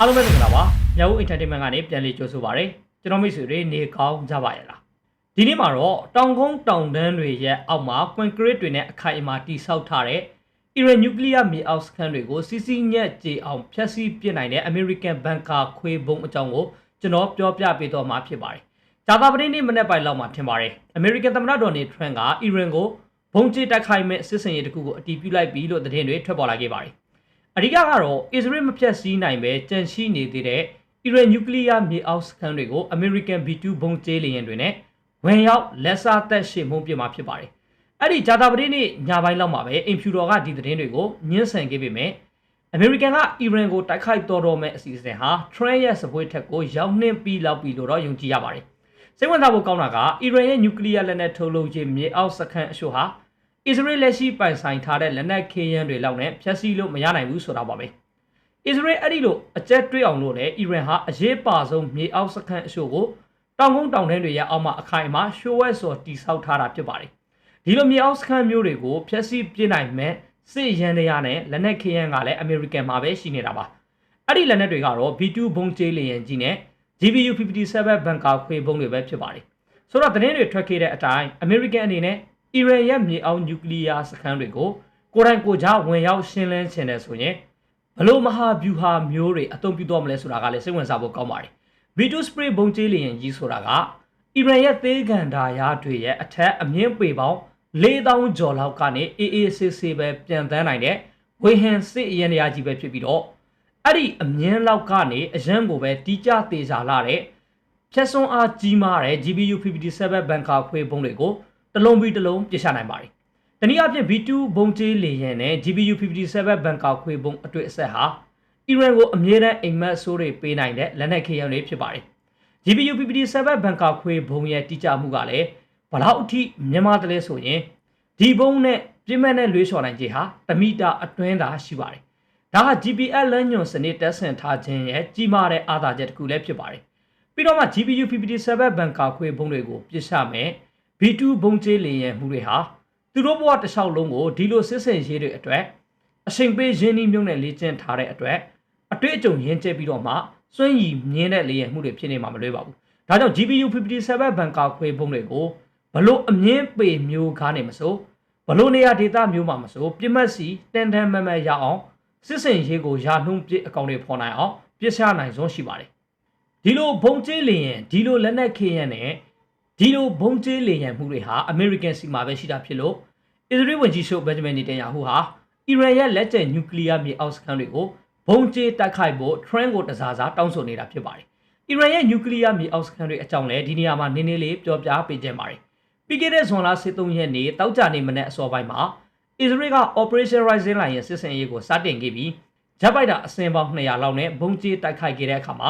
အားလုံးပဲမင်္ဂလာပါမြောက်ဦး entertainment ကနေပြန်လည်ကြိုဆိုပါရစေကျွန်တော်မိတ်ဆွေတွေနေကောင်းကြပါရဲ့လားဒီနေ့မှာတော့တောင်ကုန်းတောင်တန်းတွေရဲ့အောက်မှာ concrete တွေနဲ့အခိုင်အမာတိဆောက်ထားတဲ့ Iran nuclear မြေအောက်စခန်းတွေကိုစီစီညက်ကြေအောင်ဖျက်ဆီးပစ်နိုင်တဲ့ American bunker ခွေဘုံအကြောင်းကိုကျွန်တော်ပြောပြပေးတော့မှာဖြစ်ပါတယ်ဂျာတာပတင်းနေ့မနေ့ပိုင်းလောက်မှာထင်ပါတယ် American သမ္မတဒေါ်နယ်ထရန့်က Iran ကိုဘုံကျတိုက်ခိုက်မဲ့စစ်စင်ရေးတစ်ခုကိုအတည်ပြုလိုက်ပြီလို့သတင်းတွေထွက်ပေါ်လာခဲ့ပါတယ် အဓိကကတော့အစ္စရေးမဖြတ်စည်းနိုင်ပဲကြန့်ရှိနေသေးတဲ့အီရန်နျူကလ িয়ার မြေအောက်စခန်းတွေကို American B2 ဘုံကျဲလေယာဉ်တွေနဲ့ဝင်ရောက်လက်စားသက်ရှေမှုပြမှာဖြစ်ပါတယ်။အဲ့ဒီဂျာတာပတိနေ့ညပိုင်းလောက်မှာပဲအင်ဖြူတော်ကဒီသတင်းတွေကိုညှင်းဆန်ခဲ့ပေမဲ့ American ကအီရန်ကိုတိုက်ခိုက်တော်တော်မဲ့အစီအစဉ်ဟာ Trump ရဲ့စပွဲထက်ကိုရောက်နှင်းပြီးလောက်ပြီလို့တော့ယုံကြည်ရပါတယ်။စိတ်ဝင်စားဖို့ကောင်းတာကအီရန်ရဲ့နျူကလ িয়ার လက်နက်ထုတ်လုပ်ခြင်းမြေအောက်စခန်းအချို့ဟာ အစ္စရေးလက်ရှိပိုင်ဆိုင်ထားတဲ့လက်နက်ခေယံတွေလောက်နဲ့ဖျက်ဆီးလို့မရနိုင်ဘူးဆိုတာပါပဲအစ္စရေးအဲ့ဒီလိုအကြက်တွေးအောင်လို့လည်းအီရန်ဟာအရေးပါဆုံးမြေအောက်စခန်းအရှို့ကိုတောင်ကုန်းတောင်တန်းတွေရဲ့အောက်မှာအခိုင်အမာရှိုးဝဲစော်တိဆောက်ထားတာဖြစ်ပါတယ်ဒီလိုမြေအောက်စခန်းမျိုးတွေကိုဖျက်ဆီးပြစ်နိုင်မဲ့စစ်ရန်တရားနဲ့လက်နက်ခေယံကလည်းအမေရိကန်မှာပဲရှိနေတာပါအဲ့ဒီလက်နက်တွေကတော့ B2 ဘုံကျဲလေယာဉ်ကြီးနဲ့ GBU 57ဘန်ကာခွေဘုံတွေပဲဖြစ်ပါတယ်ဆိုတော့သတင်းတွေထွက်ခဲ့တဲ့အတိုင်းအမေရိကန်အနေနဲ့ အီရန်ရဲ့မြေအောက်နျူကလ িয়ার စခန်းတွေကိုကိုယ်တိုင်ကိုယ်ကြားဝင်ရောက်ရှင်းလင်းချင်တယ်ဆိုရင်ဘလို့မဟာဗျူဟာမျိုးတွေအသုံးပြုတော့မလဲဆိုတာကလည်းစိတ်ဝင်စားဖို့ကောင်းပါတယ်။ B2 spray ဘုံကျဲလျင်ကြီးဆိုတာကအီရန်ရဲ့သေးကန်ဓာရတွေရဲ့အထက်အမြင့်ပေပေါင်း4000ကျော်လောက်ကနေအေးအေးဆေးဆေးပဲပြန်တန်းနိုင်တဲ့ဝေဟန်စစ်ရန်ရာကြီးပဲဖြစ်ပြီးတော့အဲ့ဒီအမြင့်လောက်ကနေအရန်ကိုပဲတီးကြသေးစားလာတဲ့ဖြတ်စွန်းအားကြီးမားတဲ့ GBU 57ဘန်ကာခွေဘုံတွေကို တစ်လုံးပြီးတစ်လုံးပြစ်ချနိုင်ပါတယ်။တနည်းအားဖြင့် B2 ဘုံကျဲလေယာဉ်နဲ့ GBU 57ဘန်ကာခွေဘုံအတွေ့အဆက်ဟာအီရန်ကိုအမြဲတမ်းအိမ်မက်ဆိုးတွေပေးနိုင်တဲ့လက်နက်ခေယံတွေဖြစ်ပါတယ်။ GBU 57ဘန်ကာခွေဘုံရဲ့တိကျမှုကလည်းဘလောက်အထိမြန်မာတလဲဆိုရင်ဒီဘုံနဲ့ပြင်းမဲ့နဲ့လွေးချော်နိုင်ခြေဟာတမီတာအတွင်းသာရှိပါတယ်။ဒါက GPS လမ်းညွန်စနစ်တက်ဆင်ထားခြင်းရဲ့ကြီးမားတဲ့အားသာချက်တစ်ခုလည်းဖြစ်ပါတယ်။ပြီးတော့မှ GBU 57ဘန်ကာခွေဘုံတွေကိုပြစ်ချမယ် B2 ဘုံကျဲလေရင်မှုတွေဟာသူတို့ဘဝတစ်လျှောက်လုံးကိုဒီလိုစစ်စင်ရေးတွေအတွက်အချိန်ပေးရင်းနှီးမြုံနဲ့လေ့ကျင့်ထားတဲ့အတွက်အတွေ့အကြုံရင်းကျက်ပြီးတော့မှစွန့်ရည်မြင်းတဲ့လေရင်မှုတွေဖြစ်နေမှာမလွဲပါဘူး။ဒါကြောင့် GPU 57ဘန်ကာခွေဘုံတွေကိုဘလို့အမြင့်ပေမျိုးကားနေမစိုးဘလို့နေရာဒေသမျိုးမှာမစိုးပြစ်မှတ်စီတန်တန်မမရအောင်စစ်စင်ရေးကိုယာနှုံးပြစ်အကောင့်တွေဖော်နိုင်အောင်ပြစ်ချနိုင်ဆုံးရှိပါတယ်။ဒီလိုဘုံကျဲလေရင်ဒီလိုလက်နက်ခေရန်နဲ့ ဒီလိုဘုံကျဲလေရန်မှုတွေဟာ American စီမှာပဲရှိတာဖြစ်လို့ Israel ဝန်ကြီးချုပ် Benjamin Netanyahu ဟာအီရန်ရဲ့လက်ကျန်နျူကလ িয়ার မြေအောက်စခန်းတွေကိုဘုံကျဲတိုက်ခိုက်ဖို့ Trump ကိုတစားစားတောင်းဆိုနေတာဖြစ်ပါတယ်။အီရန်ရဲ့နျူကလ িয়ার မြေအောက်စခန်းတွေအကြောင်းလည်းဒီနေရာမှာနည်းနည်းလေးပြောပြပေးကြပါတယ်။ပြီးခဲ့တဲ့ဇွန်လ23ရက်နေ့တောက်ကြနေမနေ့အစောပိုင်းမှာ Israel က Operation Rising Lion ရဲ့စစ်စင်ရေးကိုစတင်ခဲ့ပြီးဂျက်ပိုက်တာအစင်ပေါင်း200လောက်နဲ့ဘုံကျဲတိုက်ခိုက်ခဲ့တဲ့အခါမှာ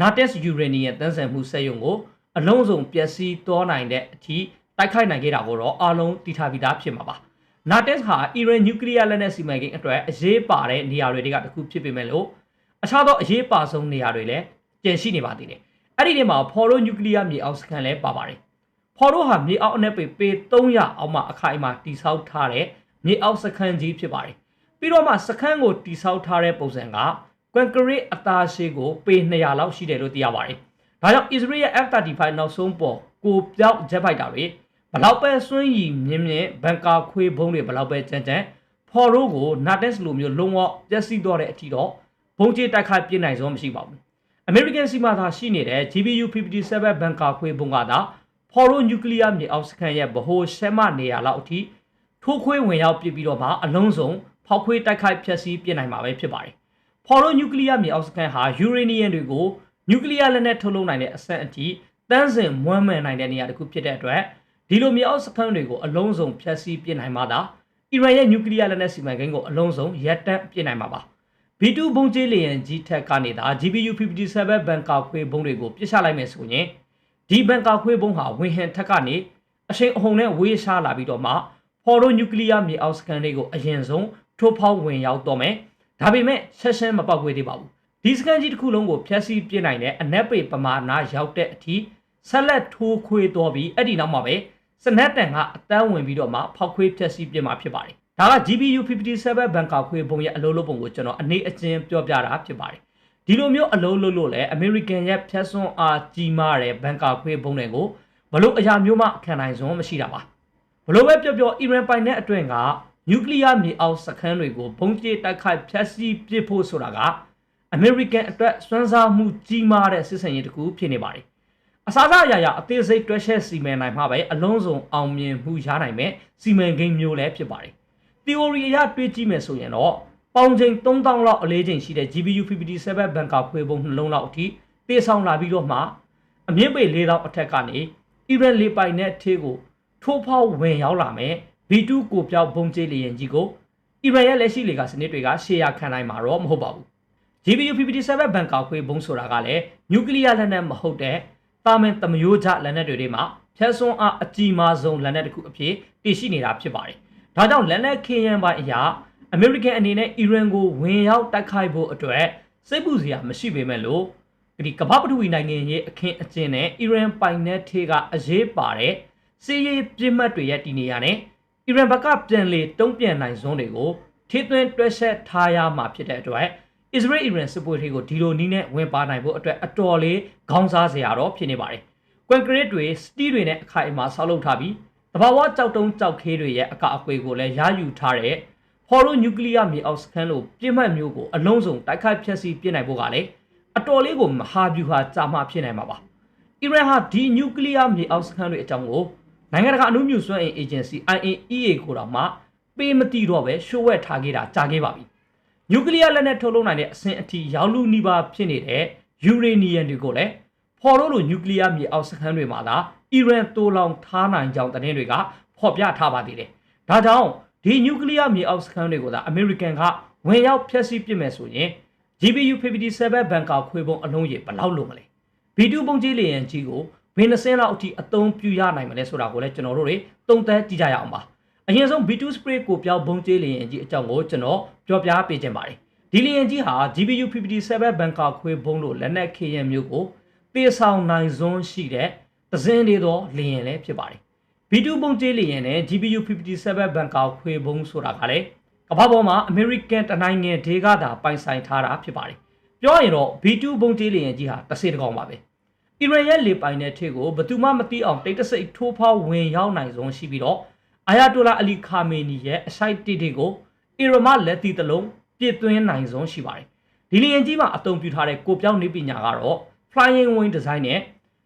Nates Uranium တန်းဆန်မှုစက်ရုံကို အလုံးစုံပျက်စီးသွားနိုင်တဲ့အထိတိုက်ခိုက်နိုင်ခဲ့တာကိုတော့အားလုံးသိထားပြီးသားဖြစ်မှာပါ။ Nates ဟာအီရန်နျူကလ িয়ার လက်နက်စီမံကိန်းအတွက်အရေးပါတဲ့နေရာတွေကတစ်ခုဖြစ်ပေမဲ့လို့အခြားသောအရေးပါဆုံးနေရာတွေလည်းကျန်ရှိနေပါသေးတယ်။အဲ့ဒီထဲမှာဖော်ရိုနျူကလ িয়ার မြေအောက်စခန်းလည်းပါပါတယ်။ဖော်ရိုဟာမြေအောက်အနက်ပေပေ300အောက်မှာအခိုင်အမာတိဆောက်ထားတဲ့မြေအောက်စခန်းကြီးဖြစ်ပါတယ်။ပြီးတော့မှစခန်းကိုတိဆောက်ထားတဲ့ပုံစံကကွန်ကရစ်အသားရှိကိုပေ200လောက်ရှိတယ်လို့သိရပါတယ်။ ဒါကြောင့် Israel ရဲ့ F35 နောက်ဆုံးပေါ်ကိုပြောက်ဂျက်ဖိုက်တာတွေဘလောက်ပဲစွန့်ရည်မြင်းမြင်းဘန်ကာခွေးဘုံတွေဘလောက်ပဲကြမ်းကြမ်းဖော်ရိုးကို Nates လိုမျိုးလုံးဝပျက်စီးသွားတဲ့အထိတော့ဘုံကျတိုက်ခိုက်ပြစ်နိုင်စွမ်းမရှိပါဘူး။ American စီမာသာရှိနေတဲ့ GBU 57ဘန်ကာခွေးဘုံကသာဖော်ရိုးနျူကလ িয়ার မြေအောက်စခန်းရဲ့ဗဟိုရှဲမနေရာလောက်အထိထိုးခွေးဝင်ရောက်ပြစ်ပြီးတော့မှအလုံးစုံဖောက်ခွေးတိုက်ခိုက်ဖျက်ဆီးပြစ်နိုင်မှာပဲဖြစ်ပါတယ်။ဖော်ရိုးနျူကလ িয়ার မြေအောက်စခန်းဟာယူရေနီယံတွေကို နျူကလ িয়ার လက်နက်ထုတ်လုပ်နိုင်တဲ့အဆင့်အထိတန်းစင်မွမ်းမံနိုင်တဲ့နေရာတစ်ခုဖြစ်တဲ့အတွက်ဒီလိုမြေအောက်စခန်းတွေကိုအလုံးစုံဖျက်ဆီးပြစ်နိုင်မှသာအီရန်ရဲ့နျူကလ িয়ার လက်နက်စီမံကိန်းကိုအလုံးစုံရပ်တန့်ပြစ်နိုင်မှာပါ B2 ဘုံကျဲလေယာဉ်ကြီးထက်ကနေသာ GBU 57ဘန်ကာခွေဘုံတွေကိုပြစ်ချလိုက်မယ်ဆိုရင်ဒီဘန်ကာခွေဘုံဟာဝင်းဟန်ထက်ကနေအချိန်အဟုန်နဲ့ဝေးရှားလာပြီးတော့မှဖော်ရိုနျူကလ িয়ারမြေအောက်စခန်းတွေကိုအရင်ဆုံးထိုးဖောက်ဝင်ရောက်တော့မယ်ဒါပေမဲ့ဆက်ရှင်းမပောက်ခွေသေးပါဘူး ဒီစကန်ကြီးတစ်ခုလုံးကိုဖျက်ဆီးပြစ်နိုင်တဲ့အနက်ပေပမာဏရောက်တဲ့အထိဆက်လက်ထိုးခွေတော်ပြီးအဲ့ဒီနောက်မှာပဲစနက်တန်ကအတန်းဝင်ပြီးတော့မှဖောက်ခွေးဖျက်ဆီးပြစ်မှာဖြစ်ပါတယ်ဒါက GBU 57ဘန်ကာခွေးဘုံရဲ့အလုံးလုံးပုံကိုကျွန်တော်အနေအချင်းပြောပြတာဖြစ်ပါတယ်ဒီလိုမျိုးအလုံးလုံးလို့လဲအမေရိကန်ရဲ့ဖျက်စွန်းအားကြီးမားတဲ့ဘန်ကာခွေးဘုံတွေကိုဘလို့အရာမျိုးမှခံနိုင်စွမ်းမရှိတာပါဘလို့ပဲပြောပြောအီရန်ပိုင်တဲ့အတွင်းကနျူကလ িয়ার မြေအောက်စခန်းတွေကိုဘုံကျဲတိုက်ခိုက်ဖျက်ဆီးပစ်ဖို့ဆိုတာက အမေရိကန်အတွက်စွမ်းစားမှုကြီးမားတဲ့စစ်စင်ရေးတစ်ခုဖြစ်နေပါတယ်အစားအစာအရာရာအသေးစိတ်တွဲရှက်စီမံနိုင်မှာပဲအလုံးစုံအောင်မြင်မှုရနိုင်မယ်စီမံကိန်းမျိုးလည်းဖြစ်ပါတယ် theory အရတွေးကြည့်မယ်ဆိုရင်တော့ပေါင်ချိန်3000လောက်အလေးချိန်ရှိတဲ့ GPU 57ဘန်ကာခွေပုံနှလုံးလောက်အထိတေဆောင်လာပြီးတော့မှအမြင့်ပေ4000အထက်ကနေ Iran လေပိုင်နဲ့ထေးကိုထိုးဖောက်ဝင်ရောက်လာမယ် B2 ကိုပြောက်ဘုံကျဲလျင်ကြီးကို Iran ရဲ့လက်ရှိလေကစနစ်တွေကရှေ့ရခံနိုင်မှာတော့မဟုတ်ပါဘူး GPU 57ဘန်ကာခွေဘုံဆိုတာကလည်းနျူကလ িয়ার လက်နက်မဟုတ်တဲ့တာမန်တမယိုးကြလက်နက်တွေထဲမှာဖြတ်စွန်းအားအကြီးမားဆုံးလက်နက်တစ်ခုအဖြစ်တည်ရှိနေတာဖြစ်ပါတယ်။ဒါကြောင့်လက်နက်ခင်းရန်ပိုင်းအရာအမေရိကန်အနေနဲ့အီရန်ကိုဝင်ရောက်တိုက်ခိုက်ဖို့အတွက်စိတ်ပူစရာမရှိပေမဲ့လို့ဒီကမ္ဘာပထဝီနိုင်ငံရဲ့အခင်းအကျင်းနဲ့အီရန်ပိုင်နယ်ထေကအရေးပါတဲ့စီးရေးပြစ်မှတ်တွေရဲ့တည်နေရတဲ့အီရန်ဘက်ကပြန်လေတုံ့ပြန်နိုင်စွန်းတွေကိုထိသွင်းတွဲဆက်ထားရမှာဖြစ်တဲ့အတွက် အစ္စရေးအီရန်စစ်ပွဲတွေကိုဒီလိုနည်းနဲ့ဝင်ပါနိုင်ဖို့အတွက်အတော်လေးခေါင်းစားစရာတော့ဖြစ်နေပါတယ်။ကွန်ကရစ်တွေစတီးတွေနဲ့အခိုင်အမာဆောက်လုပ်ထားပြီးတဘာဝကြောက်တုံးကြောက်ခေးတွေရဲ့အကအကွေကိုလည်းရယူထားတဲ့ဖော်ရိုနျူကလ িয়ার မြေအောက်စခန်းလိုပြစ်မှတ်မျိုးကိုအလုံးစုံတိုက်ခိုက်ဖျက်ဆီးပြစ်နိုင်ဖို့ကလည်းအတော်လေးကိုမဟာဗျူဟာကြာမှဖြစ်နိုင်မှာပါ။အီရန်ဟာဒီနျူကလ িয়ার မြေအောက်စခန်းတွေအကြောင်းကိုနိုင်ငံတကာအမှုမြူစွမ်းအင်အေဂျင်စီ IAEA ကိုတော့မှပေးမတိတော့ပဲရှိုးဝဲထားခဲ့တာကြာခဲ့ပါပြီ။ နျူကလ িয়ার လက်နက်ထုတ်လုပ်နိုင်တဲ့အဆင့်အထိရောက်လူနီးပါးဖြစ်နေတဲ့ယူရေနီယံတွေကိုလည်းဖော်လို့လိုနျူကလ িয়ার မြေအောက်စခန်းတွေမှာသာအီရန်တိုးလောင်ထားနိုင်ကြောင်းသတင်းတွေကဖော်ပြထားပါသေးတယ်။ဒါကြောင့်ဒီနျူကလ িয়ার မြေအောက်စခန်းတွေကိုသာအမေရိကန်ကဝင်ရောက်ဖျက်ဆီးပစ်မယ်ဆိုရင် GPU 57ဘန်ကာခွေပုံအလုံးရေဘယ်လောက်လုံးမလဲ။ B2 ပုံကြီးလေယာဉ်ကြီးကိုဘယ်နှစင်းလောက်အထိအသုံးပြုရနိုင်မလဲဆိုတာကိုလည်းကျွန်တော်တို့တွေတုံ့သက်ကြည့်ကြရအောင်ပါ။ အရင်ဆုံး B2 spray ကိုပြောင်းပုံကြီးလေယာဉ်ကြီးအကြောင်းကိုကျွန်တော်ပြောပြပေးခြင်းပါတယ်။ဒီလေယာဉ်ကြီးဟာ GPU 57ဘန်ကာခွေပုံလို့လက်နက်ခေရန်မျိုးကိုတေဆောင်နိုင်စွန်းရှိတဲ့သစင်းလေးသောလေယာဉ်လည်းဖြစ်ပါတယ်။ B2 ပုံကြီးလေယာဉ်နဲ့ GPU 57ဘန်ကာခွေပုံဆိုတာကလည်းကမ္ဘာပေါ်မှာ American တနိုင်ငံဒေကသာပိုင်ဆိုင်ထားတာဖြစ်ပါတယ်။ပြောရရင်တော့ B2 ပုံကြီးလေယာဉ်ကြီးဟာတစ်စေတကောင်ပါပဲ။အီရန်ရဲ့လေပိုင်တဲ့ထစ်ကိုဘယ်သူမှမသိအောင်တိတ်တဆိတ်ထိုးဖောက်ဝင်ရောက်နိုင်ဆုံးရှိပြီးတော့ အာယာတိုလာအလီခါမေနီရဲ့အဆိုင်တိတိကိုအီရမလက်တီတလုံးပြစ်သွင်းနိုင်ဆုံးရှိပါတယ်။ဒီလေယာဉ်ကြီးမှာအသုံးပြုထားတဲ့ကိုပြောင်းနေပညာကတော့ flying wing design နဲ့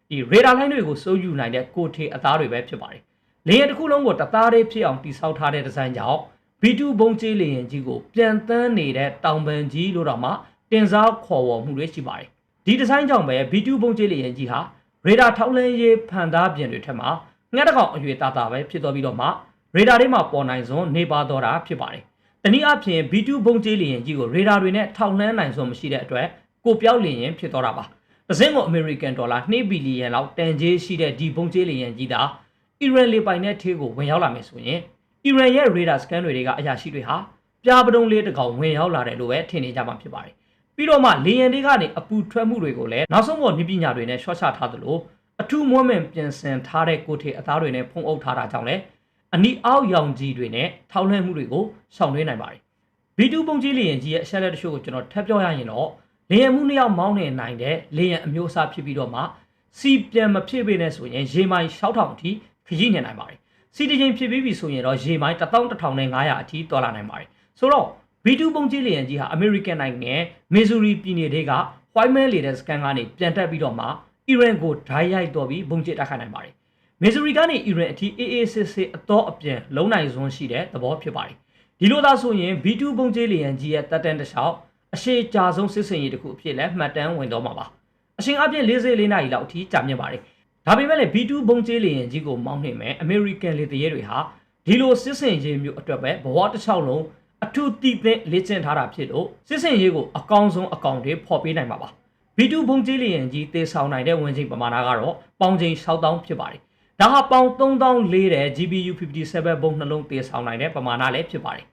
ဒီ radar line တွေကိုစိုးယူနိုင်တဲ့ကိုထေအသားတွေပဲဖြစ်ပါတယ်။လေယာဉ်တစ်ခုလုံးကိုတသားလေးဖြစ်အောင်တိစောက်ထားတဲ့ဒီဇိုင်းကြောင့် B2 ဘုံကျေးလေယာဉ်ကြီးကိုပြန်တန်းနေတဲ့တောင်ပန်ကြီးလို့တော့မှတင်စားခေါ်ဝေါ်မှုတွေရှိပါတယ်။ဒီဒီဇိုင်းကြောင့်ပဲ B2 ဘုံကျေးလေယာဉ်ကြီးဟာရေဒါထောက်လန်းရေးဖန်သားပြင်တွေထက်မှာငှက်တစ်ကောင်အရွယ်တာတာပဲဖြစ်သွားပြီးတော့မှ ရေဒါတွေမှာပေါ်နိုင်စွန်နေပါတော့တာဖြစ်ပါတယ်။တနည်းအားဖြင့် B2 ဘုံကျေးလေယာဉ်ကြီးကိုရေဒါတွေနဲ့ထောက်လှမ်းနိုင်စွန်မရှိတဲ့အတွက်ကိုပြောက်လေယာဉ်ဖြစ်သွားတာပါ။တစ်စင်းကို American ဒေါ်လာ2ဘီလီယံလောက်တန်ကြေးရှိတဲ့ဒီဘုံကျေးလေယာဉ်ကြီးသာအီရန်လေပိုင်တဲ့ထေးကိုဝင်ရောက်လာမယ်ဆိုရင်အီရန်ရဲ့ radar scan တွေကအရာရှိတွေဟာပြားပတုံးလေးတစ်ကောင်ဝင်ရောက်လာတယ်လို့ပဲထင်နေကြမှာဖြစ်ပါတယ်။ပြီးတော့မှလေယာဉ်တွေကနေအပူထွက်မှုတွေကိုလည်းနောက်ဆုံးပေါ်နိပညာတွေနဲ့ရှော့ချထားသလိုအထူးမွမ်းမံပြင်ဆင်ထားတဲ့ကိုထေအသားတွေနဲ့ဖုံးအုပ်ထားတာကြောင့်လည်း အနီအောက်ရောင်ကြီးတွေနဲ့ထောက်လှမ်းမှုတွေကိုရှောင်လွှဲနိုင်ပါတယ်။ B2 ပုံကြီးလေယာဉ်ကြီးရဲ့အချက်လက်တချို့ကိုကျွန်တော်ထပ်ပြောရရင်တော့လေယာဉ်မှုနှစ်ယောက်မောင်းနေနိုင်တဲ့လေယာဉ်အမျိုးအစားဖြစ်ပြီးတော့မှစီပြန်မဖြစ်ပေနဲ့ဆိုရင်ရေမိုင်6000အထိခရီးနေနိုင်ပါတယ်။စီတကြိမ်ဖြစ်ပြီးပြီဆိုရင်တော့ရေမိုင်11500အထိတော်လာနိုင်ပါတယ်။ဆိုတော့ B2 ပုံကြီးလေယာဉ်ကြီးဟာ American နိုင်ငံမစ်ဇူရီပြည်နယ်က Whiteman လေတဲ့စကန်ကနေပြန်တက်ပြီးတော့မှအီရန်ကိုဓာတ်ရိုက်တော်ပြီးပုံကျစ်တိုက်ခိုက်နိုင်ပါတယ်။ မစ်ဇူရီကနေအီရန်အထိအေးအေးဆေးဆေးအတော့အပြန်လုံးနိုင်စွန်းရှိတဲ့သဘောဖြစ်ပါတယ်။ဒီလိုသာဆိုရင် B2 ပုံကျစ်လေယာဉ်ကြီးရဲ့တက်တန်တစ်လျှောက်အရှိကြာဆုံးစစ်စင်ရေးတစ်ခုအဖြစ်လဲမှတ်တမ်းဝင်တော့မှာပါ။အရှင်အပြည့်44နာရီလောက်အထိကြာမြင့်ပါတယ်။ဒါပေမဲ့လည်း B2 ပုံကျစ်လေယာဉ်ကြီးကိုမောင်းနေမယ် American လေတရဲတွေဟာဒီလိုစစ်စင်ရေးမျိုးအတွက်ပဲဘဝတစ်ချောင်းလုံးအထူးတည်တဲ့လေ့ကျင့်ထားတာဖြစ်လို့စစ်စင်ရေးကိုအကောင်းဆုံးအကောင့်တွေဖော်ပေးနိုင်မှာပါ B2 ဘုံကြီးလျင်ကြီးတေဆောင်နိုင်တဲ့ဝင်ချိန်ပမာဏကတော့ပေါင်ချိန်6000ဖြစ်ပါတယ် ဒါဟာပေါင်3000လေးတဲ့ GPU 57ဘုံနှလုံးတေဆောင်နိုင်တဲ့ပမာဏလည်းဖြစ်ပါတယ်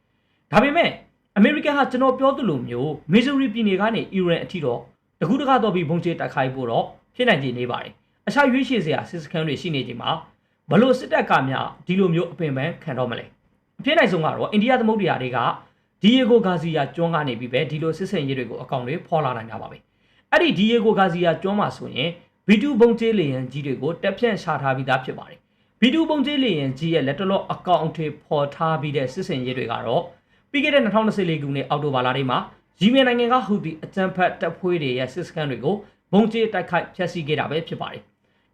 ဒါပေမဲ့အမေရိကန်ဟာကျွန်တော်ပြောသလိုမျိုးမစ်ဇူရီပြည်နယ်ကနေအီရန်အထိတော့တကူးတကားတော့ပြီးဘုံကြီးတိုက်ခိုက်ဖို့တော့ဖြစ်နိုင်ကြနေပါတယ်အခြားရွေးချယ်စရာစစ်စခန်းတွေရှိနေချိန်မှာဘလို့စစ်တပ်ကများဒီလိုမျိုးအပင်ပန်းခံတော့မလဲအဖြစ်နိုင်ဆုံးကတော့အိန္ဒိယသမုဒ္ဒရာတွေကဒီယေကိုဂါဇီယာကျွန်းကနေပြီးပဲဒီလိုစစ်စင်ရေးတွေကိုအကောင့်တွေဖော်လာနိုင်တာပါပဲအဲ့ဒီဒီယေကိုဂါစီယာကျွန်းမှာဆိုရင် B2 ဘုံကျေးလေယံကြီးတွေကိုတက်ဖြန့်ရှာထားပြီးသားဖြစ်ပါတယ် B2 ဘုံကျေးလေယံကြီးရဲ့လက်တလော့အကောင့်အထေပေါ်ထားပြီးတဲ့စစ်စင်ရေးတွေကတော့ပြီးခဲ့တဲ့2024ခုနှစ်အောက်တိုဘာလထဲမှာရီမင်နိုင်ငံကဟူဒီအကြံဖတ်တပ်ဖွဲ့တွေရဲ့စစ်စခန်းတွေကိုဘုံကျေးတိုက်ခိုက်ဖျက်ဆီးခဲ့တာပဲဖြစ်ပါတယ်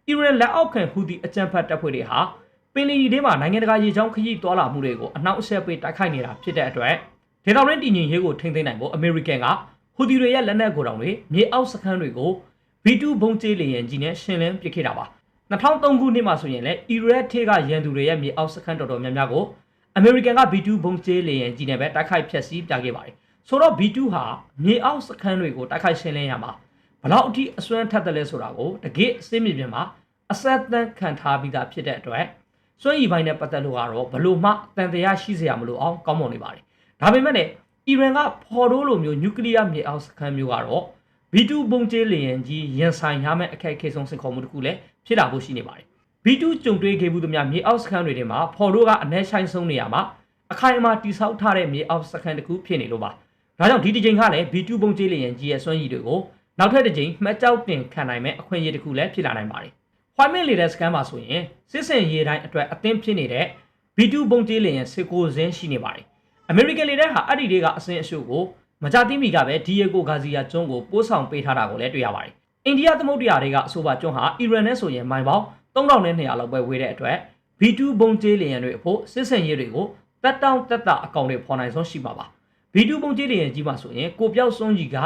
အီရန်လက်အောက်ခံဟူဒီအကြံဖတ်တပ်ဖွဲ့တွေဟာပင်လီရီထဲမှာနိုင်ငံတကာရေကြောင်းခရီးသွားလာမှုတွေကိုအနှောက်အယှက်ပေးတိုက်ခိုက်နေတာဖြစ်တဲ့အတွက်ဒေတာရင်းတည်ငြိမ်ရေးကိုထိန်းသိမ်းနိုင်ဖို့အမေရိကန်ကဟူဒီတွေရဲ့လက်နက်ကိုယ်တောင်တွေမြေအောက်စခန်းတွေကို B2 ဘုံကျေးလေယံကြီးနဲ့ရှင်းလင်းပစ်ခဲ့တာပါ2003ခုနှစ်မှာဆိုရင်လည်းအီရတ်ထေကရန်သူတွေရဲ့မြေအောက်စခန်းတော်တော်များများကိုအမေရိကန်က B2 ဘုံကျေးလေယံကြီးနဲ့ပဲတိုက်ခိုက်ဖျက်ဆီးပြခဲ့ပါတယ်ဆိုတော့ B2 ဟာမြေအောက်စခန်းတွေကိုတိုက်ခိုက်ရှင်းလင်းရမှာဘလောက်အထိအစွမ်းထက်တယ်လဲဆိုတာကိုတကယ့်အစစ်မြေပြင်မှာအဆက်အသန်းခံထားပြီးသားဖြစ်တဲ့အတွက်စွမ်းရည်ပိုင်းနဲ့ပတ်သက်လို့ကတော့ဘလို့မှတန်တရားရှိစရာမလိုအောင်ကောင်းမွန်နေပါတယ်ဒါပေမဲ့လည်းအီရန်ကဖော်တိုးလိုမျိုးနျူကလ িয়ার မြေအောက်စခန်းမျိုးကတော့ B2 ဘုံကျေးလေယံကြီးရင်ဆိုင်ရမယ့်အခက်အခဲဆုံးစင်ခေါ်မှုတစ်ခုလည်းဖြစ်လာဖို့ရှိနေပါတယ် B2 ကြုံတွေ့ခဲ့မှုသမျှမြေအောက်စခန်းတွေထဲမှာဖော်တိုးကအနည်းဆိုင်ဆုံးနေရာမှာအခိုင်အမာတိဆောက်ထားတဲ့မြေအောက်စခန်းတစ်ခုဖြစ်နေလို့ပါဒါကြောင့်ဒီတစ်ချိန်ကလည်း B2 ဘုံကျေးလေယံကြီးရဲ့စွမ်းရည်တွေကိုနောက်ထပ်တစ်ချိန်မှတ်ကြောက်တင်ခံနိုင်မဲ့အခွင့်အရေးတစ်ခုလည်းဖြစ်လာနိုင်ပါတယ်။ White လေတဲ့စကန်မှာဆိုရင်စစ်စင်ရေးတိုင်းအတွက်အသင်းဖြစ်နေတဲ့ B2 ဘုံကျေးလေယံစစ်ကိုစင်းရှိနေပါတယ်။ American လေတဲ့ဟာအဲ့ဒီတွေကအစင်းအရှုပ်ကို မကြတိမီကပဲဒီယေကိုဂါဇီယာကျွန်းကိုပို့ဆောင်ပေးထားတာကိုလည်းတွေ့ရပါတယ်။အိန္ဒိယသမုဒ္ဒရာတွေကအဆိုပါကျွန်းဟာအီရန်နဲ့ဆိုရင်မိုင်ပေါင်း3200လောက်ပဲဝေးတဲ့အတွက် B2 ဘုံကျေးလေယံတွေအဖို့စစ်စင်ရေးတွေကိုတက်တောင့်တက်တာအကောင့်တွေဖော်နိုင်ဆုံးရှိပါပါ။ B2 ဘုံကျေးလေယံကြီးမှာဆိုရင်ကိုပြောက်စွန်းကြီးက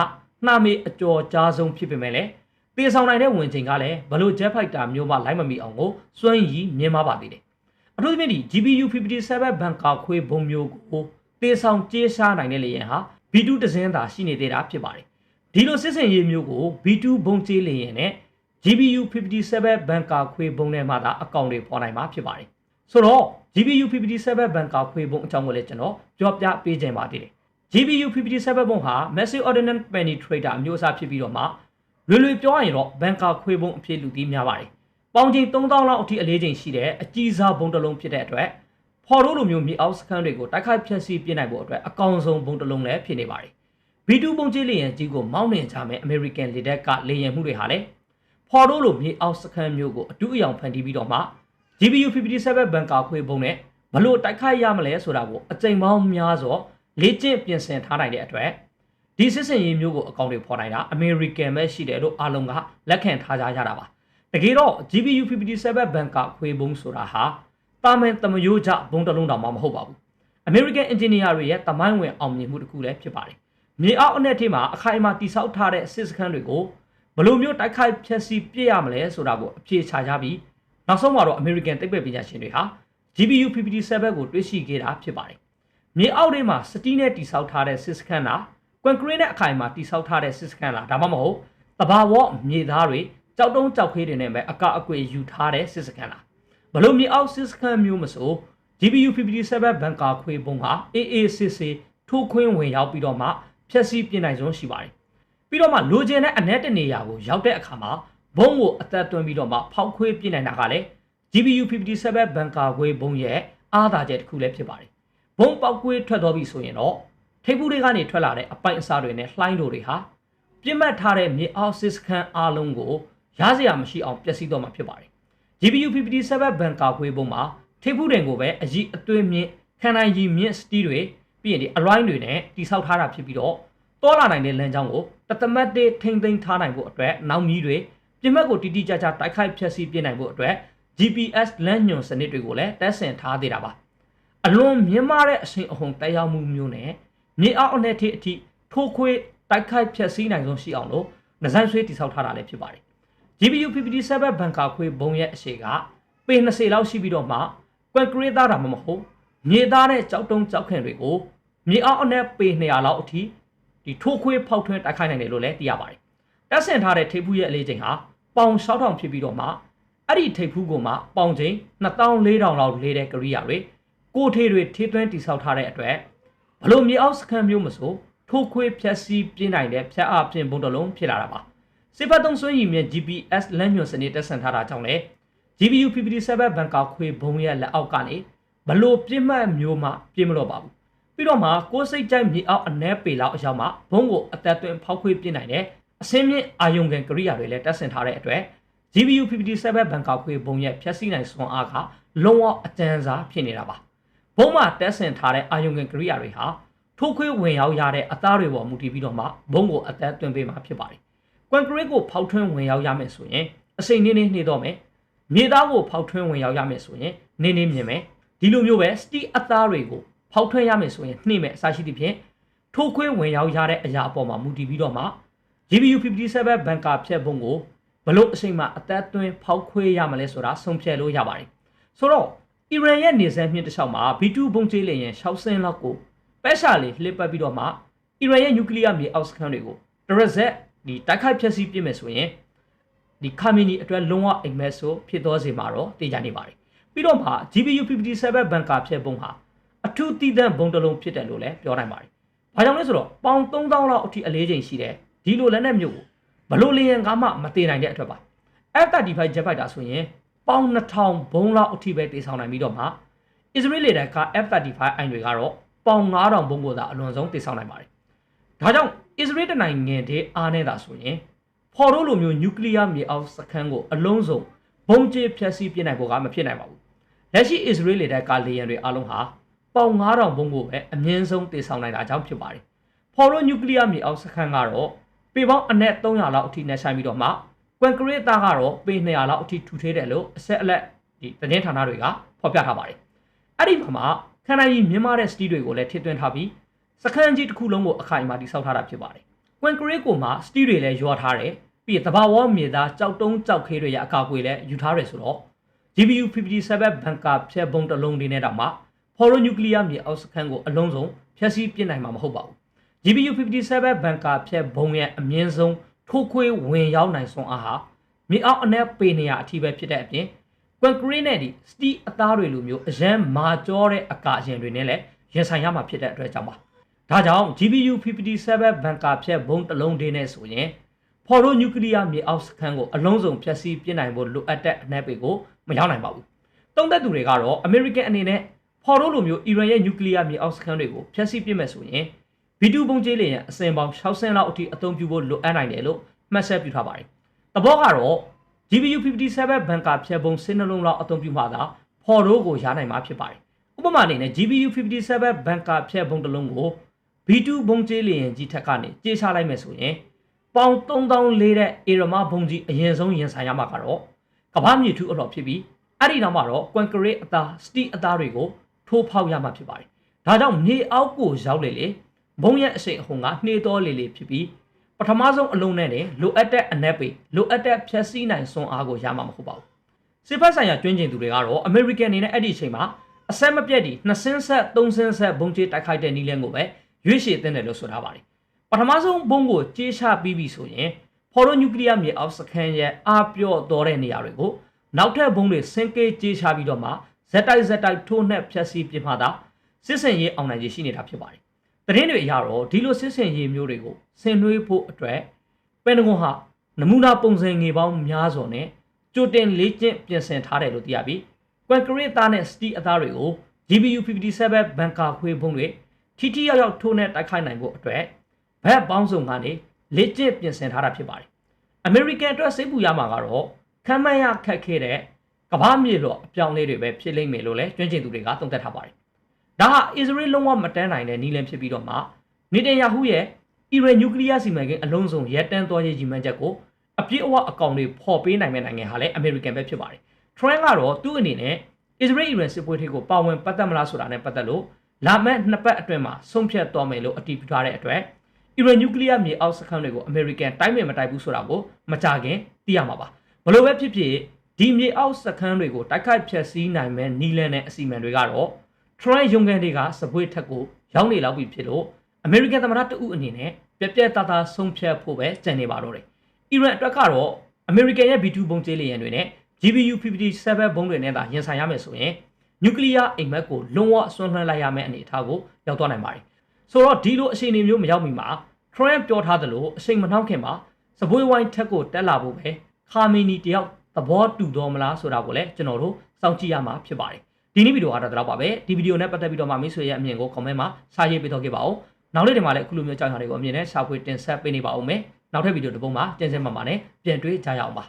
နှာမေအကျော်ကြားဆုံးဖြစ်ပေမဲ့လည်းတေဆောင်နိုင်တဲ့ဝင်ချိန်ကလည်းဘလို့ jet fighter မျိုးမှလိုက်မမီအောင်ကိုစွန့်ရည်မြင်မပါသေးတယ်။အထူးသဖြင့်ဒီ GBU 57ဘန်ကာခွေးဘုံမျိုးကိုတေဆောင်ကျေးရှားနိုင်တဲ့လေယာဉ်ဟာ B2 တစင်းသာရှိနေသေးတာဖြစ်ပါတယ်။ဒီလိုစစ်စင်ရေးမျိုးကို B2 ဘုံကျေးလေယာဉ်နဲ့ GBU 57ဘန်ကာခွေးဘုံနဲ့မှသာအကောင့်တွေပေါ်နိုင်မှာဖြစ်ပါတယ်။ဆိုတော့ GBU 57ဘန်ကာခွေးဘုံအကြောင်းကိုလည်းကျွန်တော်ပြောပြပေးခြင်းပါသေးတယ်။ GBU 57ဘုံဟာ Massive Ordnance Penetrator အမျိုးအစားဖြစ်ပြီးတော့မှလွယ်လွယ်ပြောရရင်တော့ဘန်ကာခွေးဘုံအဖြစ်လူသိများပါတယ်။ပေါင်ချိန်3000လောက်အထိအလေးချိန်ရှိတဲ့အကြီးစားဘုံတစ်လုံးဖြစ်တဲ့အတွက် ဖော်ရိုးလိုမျိုးမြေအောက်စခန်းတွေကိုတိုက်ခိုက်ဖျက်ဆီးပြစ်နိုင်ဖို့အတွက်အကောင်ဆုံးဘုံတစ်လုံးလည်းဖြစ်နေပါတယ်။ B2 ဘုံကြီးလေယာဉ်ကြီးကိုမောင်းနှင်ကြမဲ့ American လေတပ်ကလေယာဉ်မှုတွေဟာလည်းဖော်ရိုးလိုမြေအောက်စခန်းမျိုးကိုအတူအယောင်ဖန်တီးပြီးတော့မှ GBU 57ဘန်ကာခွေးဘုံနဲ့ဘလို့တိုက်ခိုက်ရမလဲဆိုတာကိုအကြိမ်ပေါင်းများစွာလေ့ကျင့်ပြင်ဆင်ထားနိုင်တဲ့အတွက်ဒီစစ်စင်ရေးမျိုးကိုအကောင့်တွေဖော်နိုင်တာ American ပဲရှိတယ်လို့အားလုံးကလက်ခံထားကြရတာပါတကယ်တော့ GBU 57ဘန်ကာခွေးဘုံဆိုတာဟာ တာမန်တမယိုးကြဘုံတစ်လုံးတောင်မှမဟုတ်ပါဘူး American engineer တွေရဲ့တမိုင်းဝင်အောင်မြင်မှုတစ်ခုလည်းဖြစ်ပါတယ်မြေအောက်အနက်ထိမှာအခိုင်အမာတိဆောက်ထားတဲ့စစ်စခန်းတွေကိုဘယ်လိုမျိုးတိုက်ခိုက်ဖျက်ဆီးပြစ်ရမလဲဆိုတာကိုအပြေချာကြပြီးနောက်ဆုံးမှာတော့ American သိပ္ပံပညာရှင်တွေဟာ GBU 57ကိုတွေးရှိခဲ့တာဖြစ်ပါတယ်မြေအောက်ထဲမှာစတီးနဲ့တိဆောက်ထားတဲ့စစ်စခန်းလားကွန်ကရစ်နဲ့အခိုင်အမာတိဆောက်ထားတဲ့စစ်စခန်းလားဒါမှမဟုတ်တဘာဝမြေသားတွေကြောက်တုံးကြောက်ခေးတွေနဲ့ပဲအကအကွေယူထားတဲ့စစ်စခန်းလား ဘလို့မြေအောက်စစ်စခန်းမျိုးမဆို GBU 57ဘန်ကာခွေပုံဟာ AACC ထိုးခွင်းဝင်ရောက်ပြီးတော့မှဖျက်ဆီးပြင်နိုင်ဆုံးရှိပါတယ်ပြီးတော့မှလိုချင်တဲ့အ ਨੇ တနေရာကိုရောက်တဲ့အခါမှာဘုံကိုအသက်သွင်းပြီးတော့မှဖောက်ခွေးပြင်နိုင်တာကလည်း GBU 57ဘန်ကာခွေဘုံရဲ့အားသာချက်တစ်ခုလည်းဖြစ်ပါတယ်ဘုံပေါက်ခွေးထွက်သွားပြီဆိုရင်တော့ထိပ်ဖူးတွေကနေထွက်လာတဲ့အပိုင်အစားတွေနဲ့လှိုင်းတို့တွေဟာပြစ်မှတ်ထားတဲ့မြေအောက်စစ်စခန်းအားလုံးကိုရစရာမရှိအောင်ပျက်စီးတော့မှာဖြစ်ပါတယ် GPU 57ဘန်ကာခွေးပုံမှာထိပ်ဖူးတင်ကိုပဲအကြီးအသွေးမြင့်ခန္ဓာရည်မြင့်စတီးတွေပြီးရင်ဒီအရိုင်းတွေနဲ့တိဆောက်ထားတာဖြစ်ပြီးတော့တောလာနိုင်တဲ့လမ်းကြောင်းကိုတသမတ်တေးထိမ့်သိမ်းထားနိုင်ဖို့အတွက်နောက်မီးတွေပြင်မက်ကိုတီတီကြကြတိုက်ခိုက်ဖျက်ဆီးပြနိုင်ဖို့အတွက် GPS လမ်းညွန်စနစ်တွေကိုလည်းတက်ဆင်ထားသေးတာပါအလွန်မြင့်မားတဲ့အရှင်အဟုန်တက်ရောက်မှုမျိုးနဲ့မြေအောက်အနဲ့ထိအထိထိုးခွေးတိုက်ခိုက်ဖျက်ဆီးနိုင်ဆုံးရှိအောင်လို့နဇန်ဆွေးတိဆောက်ထားတာလည်းဖြစ်ပါတယ် GPU 57ဘန်ကာခွေဘုံရဲ့အရှိကပေ20လောက်ရှိပြီးတော့မှကွန်ကရစ်သားတာမဟုတ်မြေသားတဲ့ကြောက်တုံးကြောက်ခင်တွေကိုမြေအောက်အနဲ့ပေ200လောက်အထိဒီထိုးခွေးဖောက်ထွင်းတိုက်ခိုက်နိုင်တယ်လို့လည်းသိရပါတယ်။တက်ဆင်ထားတဲ့ထိပ်ဖူးရဲ့အလေးချိန်ဟာပေါင်6000ဖြစ်ပြီးတော့မှအဲ့ဒီထိပ်ဖူးကမှပေါင်ချိန်2400လောက်လေးတဲ့ကရိယာတွေကိုထေတွေထေးသွင်းတိဆောက်ထားတဲ့အတွက်ဘလို့မြေအောက်စခန်းမျိုးမဆိုထိုးခွေးဖြက်စီးပြင်းနိုင်တဲ့ဖြတ်အပြင်ဘုံတလုံးဖြစ်လာတာပါ စစ်ဖက်သုံးစွမ်းရည်မြင့် GPS လမ်းညွှန်စနစ်တက်ဆင်ထားတာကြောင့်လေ GPU 57ဘန်ကာခွေဘုံရဲ့လက်အောက်ကနေဘလို့ပြစ်မှတ်မျိုးမှပြစ်မလို့ပါဘူးပြီးတော့မှကိုယ်စိတ်ကြိုက်မြေအောက်အ ਨੇ ပေလောက်အရောက်မှဘုံကိုအသက်သွင်းဖောက်ခွေးပြစ်နိုင်တဲ့အအစင်းမြင့်အာယုံကန်ကရိယာတွေလည်းတပ်ဆင်ထားတဲ့အတွက် GBU 57ဘန်ကောက်ခွေဘုံရဲ့ဖြက်စီးနိုင်စွမ်းအားကလုံးဝအကျဉ်းစားဖြစ်နေတာပါဘုံမှာတပ်ဆင်ထားတဲ့အာယုံကန်ကရိယာတွေဟာထိုးခွေးဝင်ရောက်ရတဲ့အသားတွေပေါ်မူတည်ပြီးတော့မှဘုံကိုအသက်သွင်းပေးမှာဖြစ်ပါတယ် ကွန်ကရစ်ကိုဖောက်ထွင်းဝင်ရောက်ရမယ်ဆိုရင်အစိမ့်နည်းနည်းနှေးတော့မယ်မြေသားကိုဖောက်ထွင်းဝင်ရောက်ရမယ်ဆိုရင်နင်းနေမြင်မယ်ဒီလိုမျိုးပဲစတီအသားတွေကိုဖောက်ထွင်းရမယ်ဆိုရင်နှိမ့်မယ်အစရှိသဖြင့်ထိုးခွေးဝင်ရောက်ရတဲ့အရာအပေါ်မှာမူတည်ပြီးတော့မှ GBU 57ဘန်ကာဖြတ်ပုံကိုဘလို့အချိန်မှအသက်သွင်းဖောက်ခွေးရမလဲဆိုတာဆုံးဖြတ်လို့ရပါတယ်ဆိုတော့အီရန်ရဲ့နေဆက်မြင့်တစ်လျှောက်မှာ B2 ဘုံကျင်းလျင်ရှောက်စင်းလောက်ကိုပက်ရှာလေးလှစ်ပတ်ပြီးတော့မှအီရန်ရဲ့နျူကလ িয়ার မြေအောက်စခန်းတွေကိုတရက်ဆက် ဒီတိုက်ခိုက်ဖျက်ဆီးပြစ်မယ်ဆိုရင်ဒီခါမီနီအတွက်လုံးဝအိမ်မက်ဆိုဖြစ်သောစေမှာတော့တေချာနေပါတယ်ပြီးတော့မှ GBU 57ဘန်ကာဖြတ်ပုံဟာအထူးတည်တံ့ဘုံတစ်လုံးဖြစ်တယ်လို့လည်းပြောနိုင်ပါတယ်။ဘာကြောင့်လဲဆိုတော့ပေါင်3000လောက်အထိအလေးချိန်ရှိတယ်ဒီလိုလက်နဲ့မျိုးကိုဘလို့လျင်ကမှမသေးနိုင်တဲ့အတွက်ပါ F35 jet fighter ဆိုရင်ပေါင်2000ဘုံလောက်အထိပဲတေဆောင်နိုင်ပြီးတော့မှ Israel လေတပ်က F35 အိုင်တွေကတော့ပေါင်9000ဘုံကိုသာအလွန်ဆုံးတေဆောင်နိုင်ပါတယ်ဒါကြောင့် Israel တနိုင်ငံတည်းအားနေတာဆိုရင်ဖော်တို့လိုမျိုးနျူကလ িয়ার မြေအောက်စခန်းကိုအလုံးစုံဘုံကျဲဖျက်ဆီးပြစ်နိုင်ဖို့ကမဖြစ်နိုင်ပါဘူးလက်ရှိ Israel လေတပ်ကလေယာဉ်တွေအလုံးဟာပေါင်9000ဘုံကိုပဲအမြင့်ဆုံးတေဆောင်နိုင်တာကြောင့်ဖြစ်ပါတယ်ဖော်တို့နျူကလ িয়ার မြေအောက်စခန်းကတော့ပေပေါင်းအနက်300လောက်အထိနဲ့ဆိုင်ပြီးတော့မှကွန်ကရစ်သားကတော့ပေ200လောက်အထိထူထသေးတယ်လို့အဆက်အလက်ဒီသတင်းဌာနတွေကဖော်ပြထားပါတယ်အဲ့ဒီမှာခန္ဓာကြီးမြင်မာတဲ့စတီးတွေကိုလည်းထည့်သွင်းထားပြီး စခန်းကြီးတစ်ခုလုံးကိုအခိုင်အမာတိစောက်ထားတာဖြစ်ပါတယ်ကွန်ကရစ်ကိုမှစတီးတွေလည်းရောထားတယ်ပြီးသဘာဝမြေသားကြောက်တုံးကြောက်ခဲတွေရဲ့အကာအကွယ်လည်းယူထားတယ်ဆိုတော့ GBU 57ဘန်ကာဖြဲဘုံတစ်လုံးတွေနဲ့တောင်မှဖော်ရိုနျူကလ িয়ার မြေအောက်စခန်းကိုအလုံးစုံဖျက်ဆီးပစ်နိုင်မှာမဟုတ်ပါဘူး GBU 57ဘန်ကာဖြတ်ဘုံရဲ့အမြင့်ဆုံးထိုးခွေးဝင်ရောက်နိုင်စွမ်းအားဟာမြေအောက်အနက်ပေနေရအထိပဲဖြစ်တဲ့အပြင်ကွန်ကရစ်နဲ့ဒီစတီအသားတွေလိုမျိုးအရန်မာကြောတဲ့အကာအရင်တွေနဲ့လည်းရင်ဆိုင်ရမှာဖြစ်တဲ့အတွက်ကြောင့်ပါ ဒါကြောင့် GBU 57ဘန်ကာဖြတ်ဘုံတစ်လုံးတည်းနဲ့ဆိုရင်ဖော်ရိုနျူကလ িয়ার မြေအောက်စခန်းကိုအလုံးစုံဖျက်ဆီးပစ်နိုင်ဖို့လိုအပ်တဲ့အနက်ပေကိုမရောက်နိုင်ပါဘူးတုံးသက်သူတွေကတော့ American အနေနဲ့ဖော်ရိုလိုမျိုးအီရန်ရဲ့နျူကလ িয়ার မြေအောက်စခန်းတွေကိုဖျက်ဆီးပစ်မယ်ဆိုရင်ဗီဒူပုံကျေးလျင်အစင်ပေါင်း60ဆင်းလောက်အထိအသုံးပြုဖို့လိုအပ်နိုင်တယ်လို့မှတ်ချက်ပြုထားပါတယ်။တဘောကတော့ GBU 57ဘန်ကာဖြတ်ပုံစင်းနှလုံးလောက်အသုံးပြုမှသာဖော်ရိုးကိုရနိုင်မှာဖြစ်ပါတယ်။ဥပမာအနေနဲ့ GBU 57ဘန်ကာဖြတ်ပုံတစ်လုံးကို B2 ဘုံကျေးလျင်ကြီးထက်ကနေကြေးချလိုက်မယ်ဆိုရင်ပေါင်3000လေးတဲ့အေရမဘုံကြီးအရင်ဆုံးရင်ဆိုင်ရမှာကတော့ကဘာမြေထူးအတော်ဖြစ်ပြီးအဲ့ဒီနောက်မှာတော့ကွန်ကရစ်အသားစတီအသားတွေကိုထိုးဖောက်ရမှာဖြစ်ပါတယ်။ဒါကြောင့်မြေအောက်ကိုရောက်လေလေဘုံရဲ့အစိမ်အဟုန်ကနှေးတော်လေလေဖြစ်ပြီးပထမဆုံးအလုံးနဲ့တင်လိုအပ်တဲ့အနက်ပေလိုအပ်တဲ့ဖြည့်ဆည်းနိုင်စွမ်းအားကိုရမှာမဟုတ်ပါဘူးစစ်ဖက်ဆိုင်ရာကျွမ်းကျင်သူတွေကတော့အမေရိကန်အနေနဲ့အဲ့ဒီအချိန်မှာအဆက်မပြတ်ဒီ2ဆင်းဆက်3ဆင်းဆက်ဘုံကျေးတိုက်ခိုက်တဲ့နီးလန်းကိုပဲ ရွေးရှည်တင်တယ်လို့ဆိုထားပါတယ်ပထမဆုံးဘုံကိုကြေးချပြီးပြီဆိုရင်ဖော်ရိုနျူကလ িয়ার မြေအောက်စခန်းရဲ့အားပြော့တော်တဲ့နေရာတွေကိုနောက်ထပ်ဘုံတွေဆင်းကေးကြေးချပြီးတော့မှဇက်တိုက်ဇက်တိုက်ထိုးနှက်ဖြက်စီးပြစ်မှသာစစ်စင်ရေးအောင်နိုင်ရရှိနေတာဖြစ်ပါတယ်သတင်းတွေအရတော့ဒီလိုစစ်စင်ရေးမျိုးတွေကိုဆင်နွှဲဖို့အတွက်ပန်တဂွန်ဟာနမူနာပုံစံငယ်ပေါင်းများစွာနဲ့ကြိုတင်လေ့ကျင့်ပြင်ဆင်ထားတယ်လို့သိရပြီးကွန်ကရစ်သားနဲ့စတီအသားတွေကို GBU 57ဘန်ကာခွေးဘုံတွေ ထိထိရောက်ရောက်ထိုးနဲ့တိုက်ခိုက်နိုင်ဖို့အတွက်ဘက်ပေါင်းစုံကနေလေ့ကျင့်ပြင်ဆင်ထားတာဖြစ်ပါတယ်။ American အတွက်စိတ်ပူရမှာကတော့ခံမရခက်ခဲတဲ့ကမ္ဘာမြေလောအပြောင်းလဲတွေပဲဖြစ်လိမ့်မယ်လို့လည်းကျွမ်းကျင်သူတွေကသုံးသပ်ထားပါတယ်ဒါဟာအစ္စရေးလုံးဝမတန်းနိုင်တဲ့နီးလန်းဖြစ်ပြီးတော့မှနေတန်ယာဟုရဲ့အီရန်နျူကလ িয়ার စီမံကိန်းအလုံးစုံရပ်တန်းသွားရေးကြီးမှန်းချက်ကိုအပြည့်အဝအကောင်တွေဖော်ပေးနိုင်မဲ့နိုင်ငံဟာလည်းအမေရိကန်ပဲဖြစ်ပါတယ်။ Trump ကတော့သူ့အနေနဲ့အစ္စရေးအီရန်စစ်ပွဲထိကိုပါဝင်ပတ်သက်မလားဆိုတာနဲ့ပတ်သက်လို့ လာမယ့်နှစ်ပတ်အတွင်းမှာဆုံးဖြတ်သွားမယ်လို့အတည်ပြုထားတဲ့အတွက်အီရန်နျူကလ িয়ার မြေအောက်စခန်းတွေကိုအမေရိကန်တိုင်းမဲ့မတိုက်ဘူးဆိုတာကိုမကြခင်သိရမှာပါ။ဘလို့ပဲဖြစ်ဖြစ်ဒီမြေအောက်စခန်းတွေကိုတိုက်ခိုက်ဖျက်ဆီးနိုင်မဲ့နီးလန်းတဲ့အစီအမံတွေကတော့ထရန့်ယုံကန်တွေကစပွဲထက်ကိုရောက်နေလောက်ပြီဖြစ်လို့အမေရိကန်သမ္မတတဦးအနေနဲ့ပြက်ပြက်သားသားဆုံးဖြတ်ဖို့ပဲကြံနေပါတော့တယ်။အီရန်အတွက်ကတော့အမေရိကန်ရဲ့ B2 ဘုံကျဲလျင်တွေနဲ့ GBU 57 ဘုံတွေနဲ့သာရင်ဆိုင်ရမယ်ဆိုရင် နျူကလ িয়ার အိမ်မက်ကိုလုံးဝဆွန့်လွှမ်းလိုက်ရမယ့်အနေအထားကိုရောက်သွားနိုင်ပါတယ်။ဆိုတော့ဒီလိုအခြေအနေမျိုးမရောက်မီမှာ Trump ပြောထားသလိုအချိန်မနှောက်ခင်မှာစပွဲဝိုင်းထက်ကိုတက်လာဖို့ပဲခါမီနီတယောက်သဘောတူတော်မလားဆိုတာကိုလည်းကျွန်တော်တို့စောင့်ကြည့်ရမှာဖြစ်ပါတယ်ဒီနေ့ဗီဒီယိုကတော့တော့ပါပဲဒီဗီဒီယိုနဲ့ပတ်သက်ပြီးတော့မှမိတ်ဆွေရဲ့အမြင်ကို comment မှာစာရေးပေးတော့ခဲ့ပါဦးနောက်နေ့ဒီမှာလည်းအခုလိုမျိုးကြောင်းရာတွေကိုအမြင်နဲ့ရှာဖွေတင်ဆက်ပေးနေပါဦးမယ်နောက်ထပ်ဗီဒီယိုတစ်ပုဒ်မှာကျင်းစင်မှမှာနဲ့ပြန်တွေ့ကြရအောင်ပါ